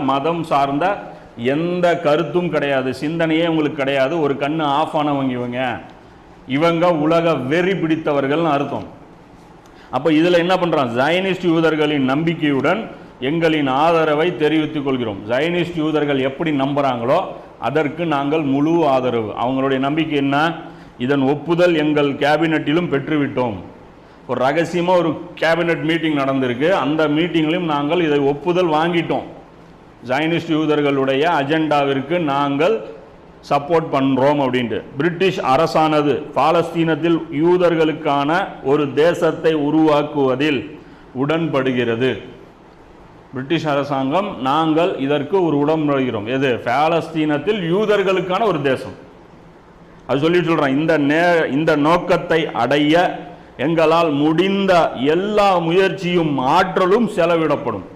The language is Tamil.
மதம் சார்ந்த எந்த கருத்தும் கிடையாது. சிந்தனையே உங்களுக்கு கிடையாது. ஒரு கண்ணு ஆஃப் ஆனவங்க இவங்க. இவங்க உலக வெறி பிடித்தவர்கள்னு அர்த்தம். அப்போ இதில் என்ன பண்ணுறான் ஜைனிஸ்ட் யூதர்களின் நம்பிக்கையுடன் எங்களின் ஆதரவை தெரிவித்துக் கொள்கிறோம். ஜைனிஸ்ட் யூதர்கள் எப்படி நம்புகிறாங்களோ அதற்கு நாங்கள் முழு ஆதரவு. அவங்களுடைய நம்பிக்கை என்ன? இதன் ஒப்புதல் எங்கள் கேபினட்டிலும் பெற்றுவிட்டோம். ஒரு ரகசியமாக ஒரு கேபினட் மீட்டிங் நடந்திருக்கு. அந்த மீட்டிங்லையும் நாங்கள் இதை ஒப்புதல் வாங்கிட்டோம். ஜைனிஸ்ட் யூதர்களுடைய அஜெண்டாவிற்கு நாங்கள் சப்போர்ட் பண்ணுறோம் அப்படின்ட்டு. பிரிட்டிஷ் அரசானது பாலஸ்தீனத்தில் யூதர்களுக்கான ஒரு தேசத்தை உருவாக்குவதில் உடன்படுகிறது. பிரிட்டிஷ் அரசாங்கம் நாங்கள் இதற்கு ஒரு உடன்படுகிறோம். எது? பாலஸ்தீனத்தில் யூதர்களுக்கான ஒரு தேசம். அது சொல்லிட்டு சொல்கிறேன் இந்த நே இந்த நோக்கத்தை அடைய எங்களால் முடிந்த எல்லா முயற்சியும் ஆற்றலும் செலவிடப்படும்.